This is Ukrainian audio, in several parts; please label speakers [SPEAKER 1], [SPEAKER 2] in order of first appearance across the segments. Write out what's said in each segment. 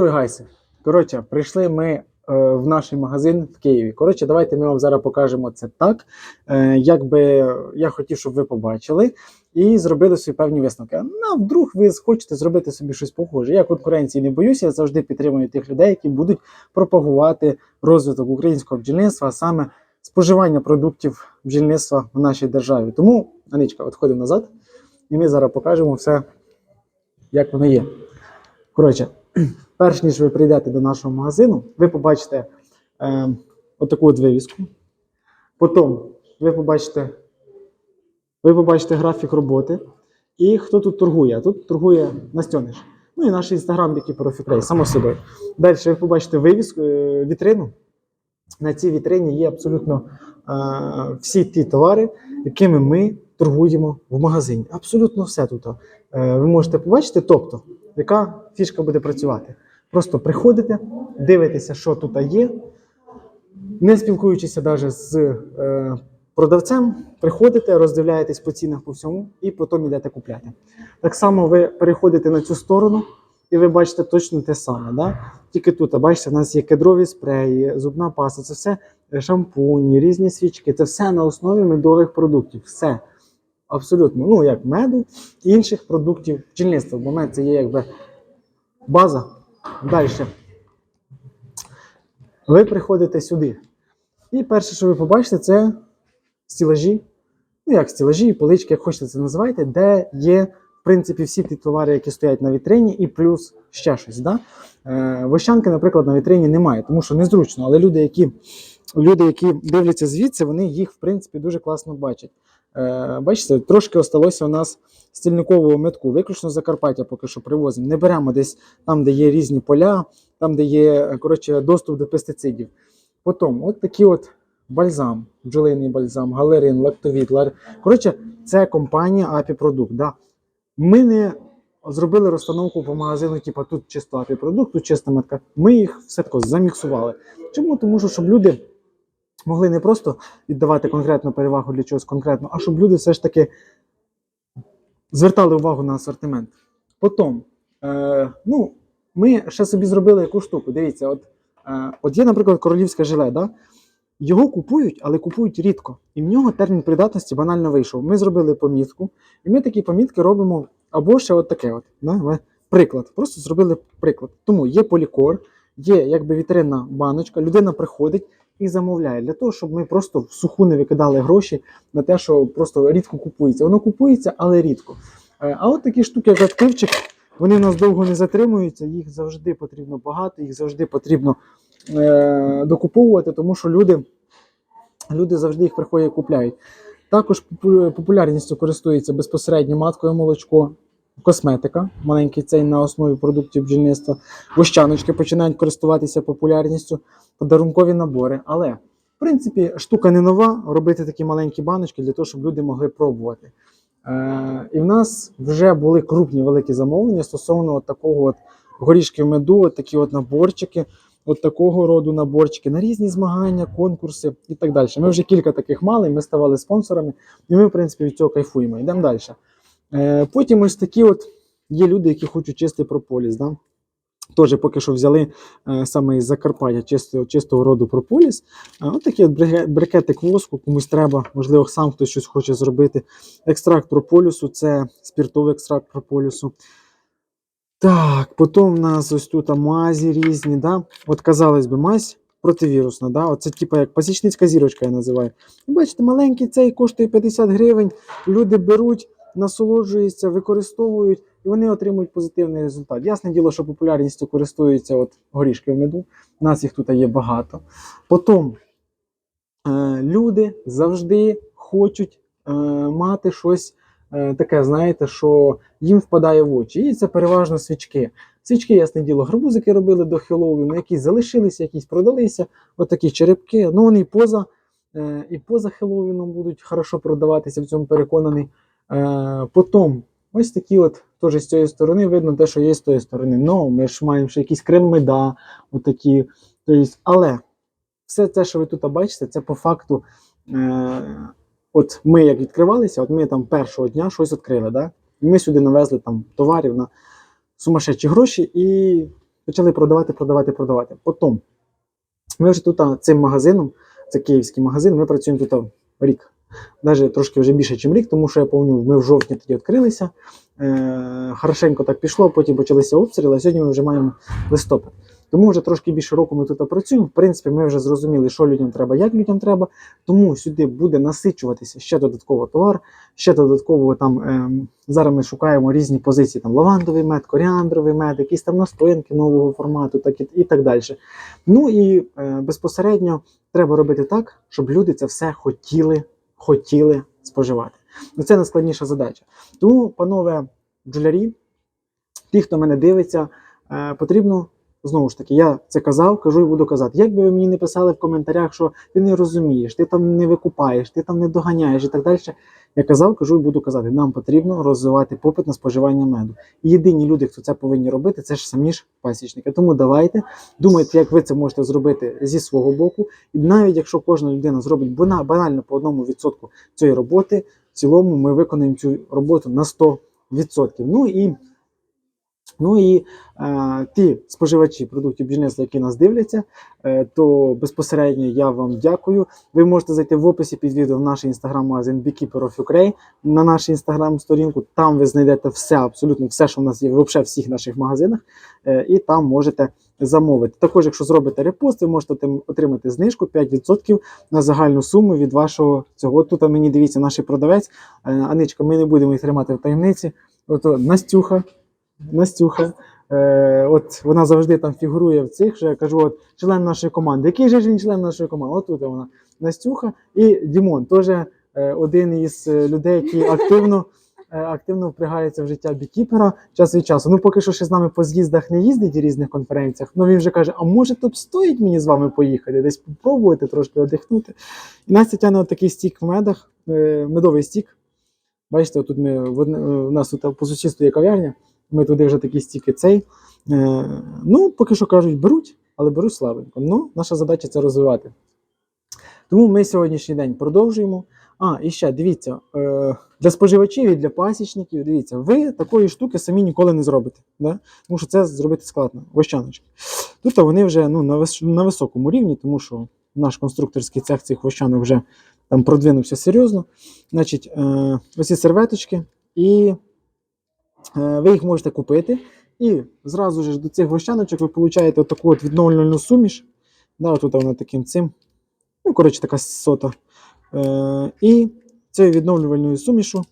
[SPEAKER 1] Гайси. Коротше, прийшли ми е, в наш магазин в Києві. Коротше, давайте ми вам зараз покажемо це так. Е, як би я хотів, щоб ви побачили і зробили свої певні висновки. Ну, а вдруг ви хочете зробити собі щось похоже. Я конкуренції не боюся, я завжди підтримую тих людей, які будуть пропагувати розвиток українського бджільництва, а саме споживання продуктів бджільництва в нашій державі. Тому, Аничка, відходимо назад, і ми зараз покажемо все, як воно є. Коротше, перш ніж ви прийдете до нашого магазину, ви побачите е, отаку от вивіску. Потім ви побачите, ви побачите графік роботи і хто тут торгує. Тут торгує Настьониш. Ну і наш інстаграм, який профіклей, само собою. Далі ви побачите вивіску, е, вітрину. На цій вітрині є абсолютно е, всі ті товари, якими ми торгуємо в магазині. Абсолютно все тут. Е, ви можете побачити, тобто, яка фішка буде працювати. Просто приходите, дивитеся, що тут є, не спілкуючися навіть з е, продавцем, приходите, роздивляєтесь по цінах по всьому і потім йдете купляти. Так само ви переходите на цю сторону і ви бачите точно те саме. Да? Тільки тут, а бачите, в нас є кедрові спреї, зубна паста, це все е, шампуні, різні свічки, це все на основі медових продуктів. Все. Абсолютно, ну як меду інших продуктів бджільництва. Бо мед це є якби база. Далі. Ви приходите сюди. І перше, що ви побачите, це стілажі. Ну, як стілажі, полички, як хочете це називайте, де є, в принципі, всі ті товари, які стоять на вітрині, і плюс ще щось. Да? Е, Вощанки, наприклад, на вітрині немає, тому що незручно. Але люди, які, люди, які дивляться звідси, вони їх, в принципі, дуже класно бачать. Е, бачите, трошки осталося у нас стільникового метку, виключно Закарпаття поки що привозимо. Не беремо десь там, де є різні поля, там, де є коротше, доступ до пестицидів. Потім, от такий от бальзам, бджолиний бальзам, галерин, лактовід. Лар... Коротше, це компанія Product. Да. Ми не зробили розстановку по магазину, типу тут чисто Product, тут чиста метка. Ми їх все тако заміксували. Чому? Тому що щоб люди могли не просто віддавати конкретну перевагу для чогось конкретного, а щоб люди все ж таки звертали увагу на асортимент. Потім, е, ну, ми ще собі зробили яку штуку. Дивіться, от, е, от є, наприклад, королівське жиле. Да? Його купують, але купують рідко. І в нього термін придатності банально вийшов. Ми зробили помітку, і ми такі помітки робимо або ще от таке. От, да? Приклад. Просто зробили приклад. Тому є полікор, є якби вітринна баночка, людина приходить і замовляє для того, щоб ми просто в суху не викидали гроші на те, що просто рідко купується. Воно купується, але рідко. Е, А от такі штуки, як активчик, вони в нас довго не затримуються, їх завжди потрібно багато, їх завжди потрібно е, докуповувати, тому що люди, люди завжди їх приходять і купляють. Також популярністю користується безпосередньо маткове молочко, косметика, маленький цей на основі продуктів бджільництва, вощаночки починають користуватися популярністю, подарункові набори. Але, в принципі, штука не нова робити такі маленькі баночки для того, щоб люди могли пробувати. Е, і в нас вже були крупні великі замовлення стосовно от такого от горішків меду, от такі от наборчики, от такого роду наборчики на різні змагання, конкурси і так далі. Ми вже кілька таких мали, ми ставали спонсорами, і ми, в принципі, від цього кайфуємо. Йдемо далі. Е, потім ось такі от є люди, які хочуть чистий прополіс. Да? Теж поки що взяли е, саме із Закарпаття чистого, чистого роду прополіс. От такий от брикетик воску, комусь треба, можливо, сам хтось щось хоче зробити. Екстракт прополісу це спіртовий екстракт прополісу. Так, потім у нас ось тут мазі різні. Да? От, казалось би, мазь противірусна. Да? Оце типу як пасічницька зірочка, я називаю. Бачите, маленький цей коштує 50 гривень. Люди беруть, насолоджуються, використовують, і вони отримують позитивний результат. Ясне діло, що популярністю користуються от горішки в меду. У нас їх тут є багато. Потім е, люди завжди хочуть е, мати щось е, таке, знаєте, що їм впадає в очі. І це переважно свічки. Свічки, ясне діло, гарбузики робили до Хеллоуіну, якісь залишилися, якісь продалися. Отакі черепки. Ну вони і поза, е, і поза Хеллоуіном будуть хорошо продаватися, в цьому переконаний. Е, потім ось такі от теж з цієї сторони видно те, що є з тої сторони. Ну, ми ж маємо ще якісь крем отакі. Тобто, але все те, що ви тут бачите, це по факту. Е, от ми як відкривалися, от ми там першого дня щось відкрили. Да? І ми сюди навезли там товарів на сумасшедші гроші і почали продавати, продавати, продавати. Потім ми вже тут цим магазином, це київський магазин, ми працюємо тут рік. Навіть трошки вже більше, ніж рік, тому що я пам'ятаю, ми в жовтні тоді відкрилися. Е, хорошенько так пішло, потім почалися обстріли, а сьогодні ми вже маємо листопад. Тому вже трошки більше року ми тут працюємо. В принципі, ми вже зрозуміли, що людям треба, як людям треба. Тому сюди буде насичуватися ще додатково товар, ще додатково там ем, зараз ми шукаємо різні позиції: там лавандовий мед, коріандровий мед, якісь там настоянки нового формату, так і, і так далі. Ну і е, безпосередньо треба робити так, щоб люди це все хотіли, хотіли споживати. Ну, це найскладніша задача. Тому, панове бджолярі, ті, хто мене дивиться, е, потрібно. Знову ж таки, я це казав, кажу і буду казати. Як би ви мені не писали в коментарях, що ти не розумієш, ти там не викупаєш, ти там не доганяєш і так далі. Я казав, кажу і буду казати. Нам потрібно розвивати попит на споживання меду. І єдині люди, хто це повинні робити, це ж самі ж пасічники. Тому давайте думайте, як ви це можете зробити зі свого боку. І навіть якщо кожна людина зробить бана- банально по одному відсотку цієї роботи, в цілому ми виконаємо цю роботу на 100%. Ну і Ну і е, ті споживачі продуктів бджільництва, які нас дивляться, е, то безпосередньо я вам дякую. Ви можете зайти в описі під відео в наш інстаграм-магазин Beekeeper of Ukraine, на нашу інстаграм-сторінку. Там ви знайдете все, абсолютно все, що в нас є, в всіх наших магазинах, е, і там можете замовити. Також, якщо зробите репост, ви можете отримати знижку 5% на загальну суму від вашого цього. Тут мені дивіться, наш продавець. Е, Аничка, ми не будемо їх тримати в таємниці. От Настюха. Настюха. Е, от вона завжди там фігурує в цих, що я кажу, от член нашої команди. Який же він член нашої команди? От тут вона Настюха і Дімон, теж е, один із е, людей, які активно, е, активно впрягається в життя бікіпера час від часу. Ну, поки що ще з нами по з'їздах не їздить і різних конференціях. Ну він вже каже: а може то б стоїть мені з вами поїхати, десь попробувати трошки одихнути. І Настя тягне такий стік в медах, е, медовий стік. Бачите, тут ми в одне, у нас тут по сусідству є кав'ярня. Ми туди вже такі стіки цей. Е, ну, поки що кажуть, беруть, але беруть слабенько. Ну, наша задача це розвивати. Тому ми сьогоднішній день продовжуємо. А, і ще дивіться, е, для споживачів і для пасічників, дивіться, ви такої штуки самі ніколи не зробите. Да? Тому що це зробити складно. Вощаночки. Тут вони вже ну, на, вис- на високому рівні, тому що наш конструкторський цех цих вощанок вже там продвинувся серйозно. Значить, е, оці серветочки, і ви їх можете купити. І зразу ж до цих вощаночок ви получаєте таку от відновлювальну суміш. Да, тут вона таким цим. Ну, коротше, така сота. Е, і цією відновлювальною сумішу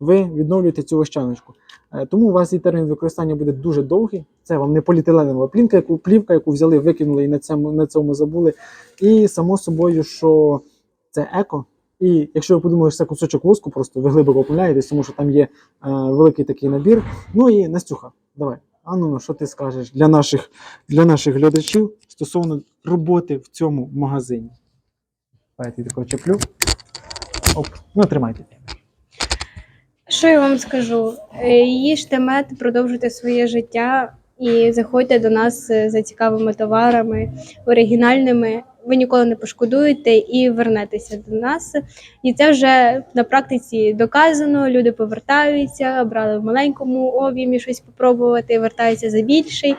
[SPEAKER 1] ви відновлюєте цю вощаночку. Е, тому у вас і термін використання буде дуже довгий. Це вам не поліетиленова плівка, яку плівка, яку взяли, викинули і на цьому, на цьому забули. І само собою, що це еко. І якщо ви подумали, це кусочок воску, просто ви глибоко помиляєтесь, тому що там є е, великий такий набір. Ну і Настюха, давай. А ну, ну що ти скажеш для наших, для наших глядачів стосовно роботи в цьому магазині? Давайте я такого чеплю. Оп, ну тримайте.
[SPEAKER 2] Що я вам скажу? Е, Їжте мед, продовжуйте своє життя і заходьте до нас е, за цікавими товарами, оригінальними. Ви ніколи не пошкодуєте і вернетеся до нас. І це вже на практиці доказано. Люди повертаються, брали в маленькому об'ємі щось попробувати, вертаються за більший,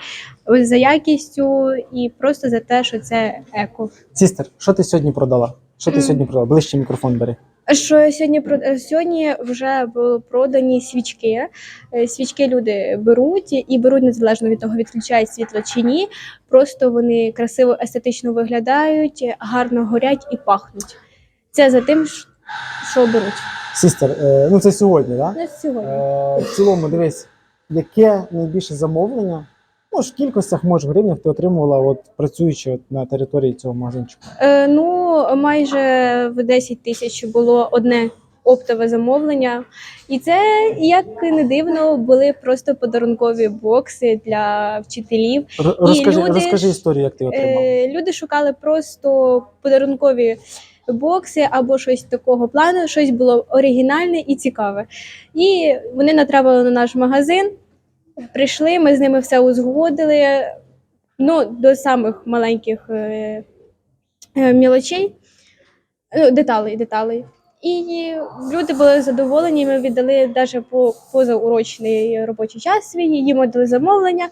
[SPEAKER 2] за якістю і просто за те, що це еко.
[SPEAKER 1] Сістер, що ти сьогодні продала? Що ти сьогодні продала? Ближче мікрофон бери.
[SPEAKER 2] Що сьогодні сьогодні вже були продані свічки. Е, Свічки люди беруть і беруть незалежно від того, відключають світло чи ні. Просто вони красиво естетично виглядають, гарно горять і пахнуть. Це за тим, що беруть.
[SPEAKER 1] Сістер, е, ну це сьогодні, так? Да?
[SPEAKER 2] На сьогодні.
[SPEAKER 1] Е, в цілому, дивись, яке найбільше замовлення, може в кількостях, може в гривнях ти отримувала, от працюючи от на території цього магазинчику.
[SPEAKER 2] Е, ну, майже в 10 тисяч було одне оптове замовлення. І це, як не дивно, були просто подарункові бокси для вчителів.
[SPEAKER 1] Р- розкажи,
[SPEAKER 2] люди
[SPEAKER 1] розкажи історію, як ти отримав.
[SPEAKER 2] Е, люди шукали просто подарункові бокси або щось такого плану, щось було оригінальне і цікаве. І вони натрапили на наш магазин. Прийшли, ми з ними все узгодили. Ну, до самих маленьких е, е, мілочей, ну, деталей, деталей. І люди були задоволені. Ми віддали навіть по позаурочний робочий час свій, їм віддали замовлення.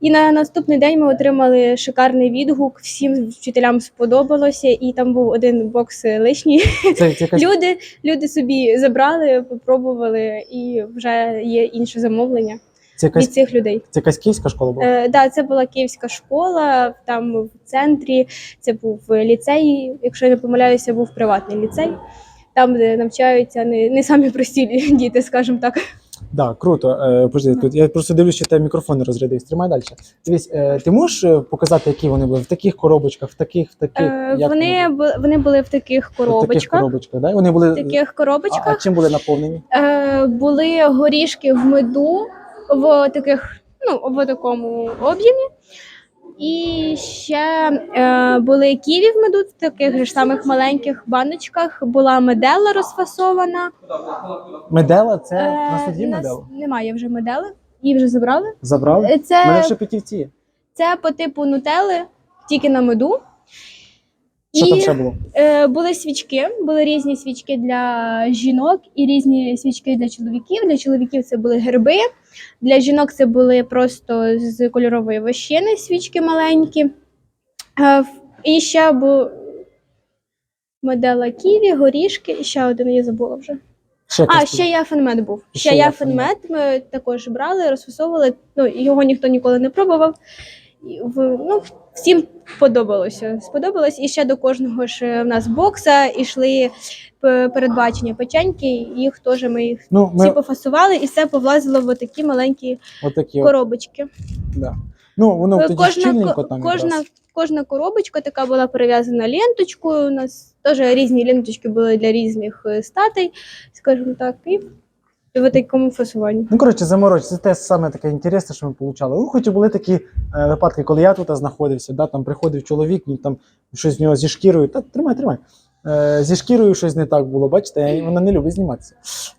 [SPEAKER 2] І на наступний день ми отримали шикарний відгук. Всім вчителям сподобалося, і там був один бокс лишній.
[SPEAKER 1] Це, це якась
[SPEAKER 2] Люди, люди собі забрали, попробували, і вже є інше замовлення
[SPEAKER 1] це якась,
[SPEAKER 2] від цих людей.
[SPEAKER 1] це якась київська школа була.
[SPEAKER 2] Е, да, це була київська школа, там в центрі, це був ліцей, якщо я не помиляюся, був приватний ліцей, там, де навчаються не, не самі прості діти, скажімо так.
[SPEAKER 1] Да, круто. Е, подожди, тут я просто дивлюсь, що тебе мікрофон не розрядився. Тримай далі. Дивись, е, ти можеш е, показати, які вони були в таких коробочках, в таких, в таких.
[SPEAKER 2] Е,
[SPEAKER 1] як
[SPEAKER 2] вони,
[SPEAKER 1] були?
[SPEAKER 2] вони були в таких
[SPEAKER 1] В таких
[SPEAKER 2] коробочках.
[SPEAKER 1] коробочках, да? Вони були
[SPEAKER 2] В таких
[SPEAKER 1] а, а
[SPEAKER 2] коробочках
[SPEAKER 1] чим були наповнені?
[SPEAKER 2] е, були горішки в меду в таких, ну, в такому об'ємі. І ще е, були ківі в меду, в таких ж самих маленьких баночках. Була медела розфасована.
[SPEAKER 1] Медела, це
[SPEAKER 2] Е,
[SPEAKER 1] на суді
[SPEAKER 2] у нас
[SPEAKER 1] медела.
[SPEAKER 2] Немає вже медели, її вже забрали.
[SPEAKER 1] Забрав?
[SPEAKER 2] Е,
[SPEAKER 1] У мене в
[SPEAKER 2] Це,
[SPEAKER 1] Шепетівці
[SPEAKER 2] це по типу нутели, тільки на меду.
[SPEAKER 1] Що
[SPEAKER 2] І
[SPEAKER 1] там ще було?
[SPEAKER 2] е, були свічки, були різні свічки для жінок і різні свічки для чоловіків. Для чоловіків це були герби, для жінок це були просто з кольорової вощини свічки маленькі. Е, і ще був модела ківі, горішки, і ще один я забула вже.
[SPEAKER 1] Ще
[SPEAKER 2] А, ще яфенмет був.
[SPEAKER 1] Ще
[SPEAKER 2] Ще
[SPEAKER 1] яфенмед
[SPEAKER 2] ми також брали, розфасовували. Ну, його ніхто ніколи не пробував. Ну, всім подобалося. Сподобалось. І ще до кожного ж е, в нас бокса йшли передбачення печеньки, їх теж ми їх
[SPEAKER 1] Ну,
[SPEAKER 2] всі пофасували, і все повлазило в такі маленькі
[SPEAKER 1] отакі. От,
[SPEAKER 2] коробочки.
[SPEAKER 1] да. Ну, воно
[SPEAKER 2] Е,
[SPEAKER 1] тоді
[SPEAKER 2] Кожна, ко-
[SPEAKER 1] там
[SPEAKER 2] кожна,
[SPEAKER 1] якраз.
[SPEAKER 2] кожна коробочка така була перев'язана ленточкою. У нас теж різні ленточки були для різних е, статей, скажімо так, і в такому фасуванні.
[SPEAKER 1] Ну, коротше, замороч, це те саме таке інтересне, що ми получали. Ну, хоч і були такі е, випадки, коли я тут знаходився, да, там приходив чоловік, він там щось з нього зі шкірою. Та тримай, тримай. Е, зі шкірою щось не так було, бачите, вона не любить зніматися.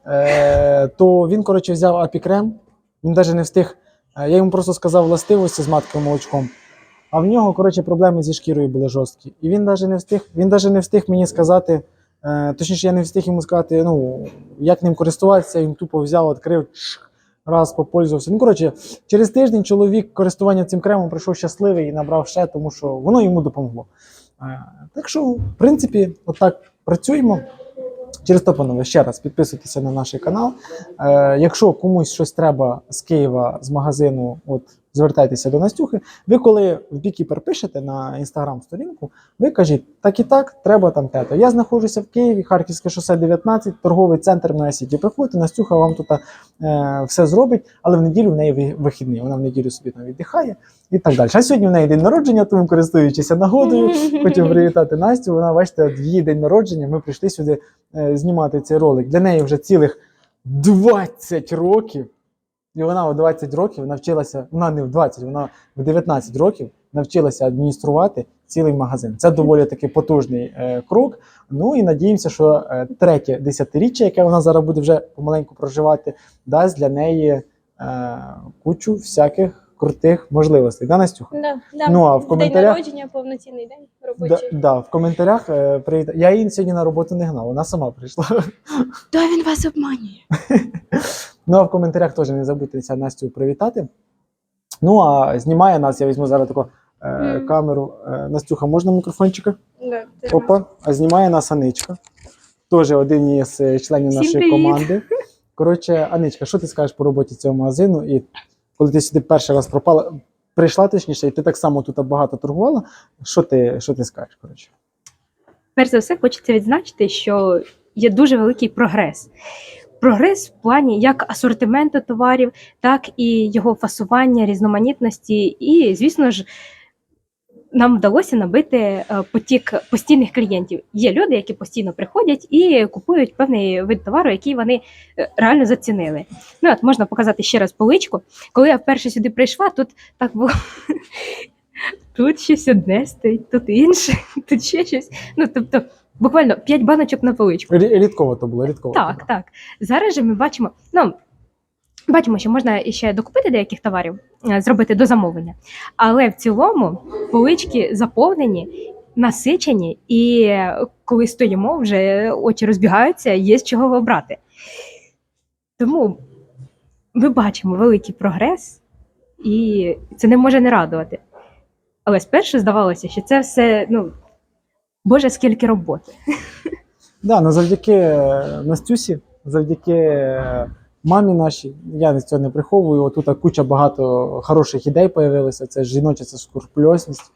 [SPEAKER 1] Е, то він, коротше, взяв апікрем, він навіть не встиг. е, я йому просто сказав властивості з матковим молочком. А в нього, коротше, проблеми зі шкірою були жорсткі. І він навіть не встиг, він навіть не встиг мені сказати, точніше, я не встиг йому сказати, ну, як ним користуватися, він тупо взяв, відкрив, раз попользувався. Ну, коротше, через тиждень чоловік користування цим кремом прийшов щасливий і набрав ще, тому що воно йому допомогло. Е, Так що, в принципі, отак працюємо. Через то, панове, ще раз підписуйтеся на наш канал. Е, якщо комусь щось треба з Києва, з магазину, от звертайтеся до Настюхи. Ви коли в Бікіпер пишете на інстаграм-сторінку, ви кажіть, так і так, треба там те-то. Я знаходжуся в Києві, Харківське шосе 19, торговий центр на Сіті. Приходьте, Настюха вам тут е, все зробить, але в неділю в неї вихідний. Вона в неділю собі там віддихає і так далі. А сьогодні в неї день народження, тому користуючись нагодою, Хочу привітати Настю. Вона, бачите, в її день народження. Ми прийшли сюди е, знімати цей ролик. Для неї вже цілих 20 років. І вона у 20 років навчилася, вона не в 20, вона в 19 років навчилася адмініструвати цілий магазин. Це доволі таки потужний е, крок. Ну і надіємося, що е, третє десятиріччя, яке вона зараз буде вже помаленьку проживати, дасть для неї е, кучу всяких крутих можливостей. Да, Настюха?
[SPEAKER 2] Да, да.
[SPEAKER 1] Ну, а в
[SPEAKER 2] День народження, повноцінний день
[SPEAKER 1] Да,
[SPEAKER 2] робочий.
[SPEAKER 1] да, в коментарях е, привіт. Я її сьогодні на роботу не гнав, вона сама прийшла.
[SPEAKER 2] Да, він вас обманює.
[SPEAKER 1] Ну а в коментарях теж не забудьте Настю привітати. Ну а знімає нас, я візьму зараз таку е,
[SPEAKER 2] Мгм.
[SPEAKER 1] камеру. Е, Настюха, можна мікрофончика?
[SPEAKER 2] Це
[SPEAKER 1] Опа, а знімає нас Аничка. Теж один із е, членів
[SPEAKER 2] Всім
[SPEAKER 1] нашої
[SPEAKER 2] привіт.
[SPEAKER 1] команди. Коротше, Аничка, що ти скажеш по роботі цього магазину? І коли ти сюди перший раз пропала, прийшла точніше, і ти так само тут багато торгувала. Що ти, що ти скажеш? Коротше?
[SPEAKER 3] перш за все хочеться відзначити, що є дуже великий прогрес. Прогрес в плані як асортименту товарів, так і його фасування, різноманітності. І, звісно ж, нам вдалося набити е, потік постійних клієнтів. Є люди, які постійно приходять і купують певний вид товару, який вони е, реально зацінили. Ну, от можна показати ще раз поличку. Коли я вперше сюди прийшла, тут так було. Тут щось одне стоїть, тут інше, тут ще щось. Ну, тобто, буквально п'ять баночок на поличку.
[SPEAKER 1] Рі- Рідково то було, рідково. то
[SPEAKER 3] Так,
[SPEAKER 1] було.
[SPEAKER 3] так. Зараз же ми бачимо, ну. Бачимо, що можна ще докупити деяких товарів, е, зробити до замовлення. Але в цілому полички заповнені насичені, і е, коли стоїмо, вже очі розбігаються, є з чого обрати. Тому ми бачимо великий прогрес, і це не може не радувати. Але спершу здавалося, що це все, ну, Боже, скільки роботи.
[SPEAKER 1] Да, ну завдяки е, Настюсі, завдяки е, мамі нашій, я цього не приховую. Отут куча багато хороших ідей появилося. Це жіноча це скрупульозність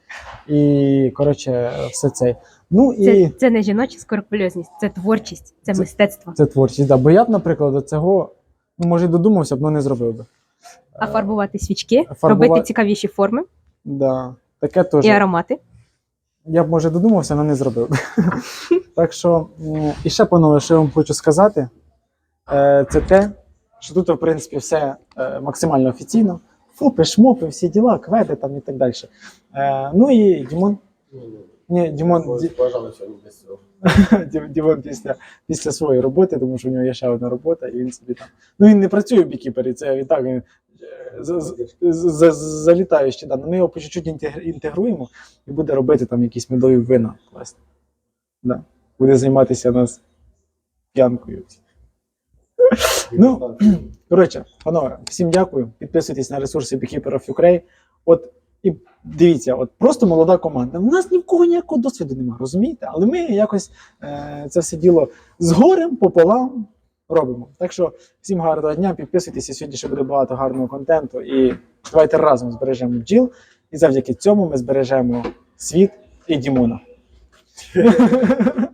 [SPEAKER 1] і коротше, все це. Ну і
[SPEAKER 3] Це, це не жіноча скорпульозність, це творчість, це,
[SPEAKER 1] Це-
[SPEAKER 3] мистецтво.
[SPEAKER 1] це творчість. Да. Бо я б, наприклад, до цього ну, може й додумався б, але не зробив би.
[SPEAKER 3] А фарбувати свічки,
[SPEAKER 1] фарбува-
[SPEAKER 3] робити цікавіші форми
[SPEAKER 1] Да. Таке теж.
[SPEAKER 3] і аромати.
[SPEAKER 1] Я б може додумався, але не зробив. так що, і ще, панове, що я вам хочу сказати, е, це те, що тут, в принципі, все е, максимально офіційно. Фопи, шмопи, всі діла, квети там і так далі. Е, ну і Дімон. Ні, Дімон, Дімон після, після своєї роботи, тому що в нього є ще одна робота, і він собі там. Ну він не працює в бікіпері, це він так він залітає ще. Да. Ми його по чуть-чуть інтегруємо і буде робити там якісь медові вина. Класні. Да. Буде займатися нас п'янкою. Ну, Коротше, панове, всім дякую. Підписуйтесь на ресурси Beekeeper of Ukraine. От і дивіться, от просто молода команда. У нас ні в кого ніякого досвіду немає, розумієте? Але ми якось е, це все діло з горем пополам робимо. Так що всім гарного дня, підписуйтесь, сьогодні ще буде багато гарного контенту. І давайте разом збережемо бджіл. І завдяки цьому ми збережемо світ і Дімона.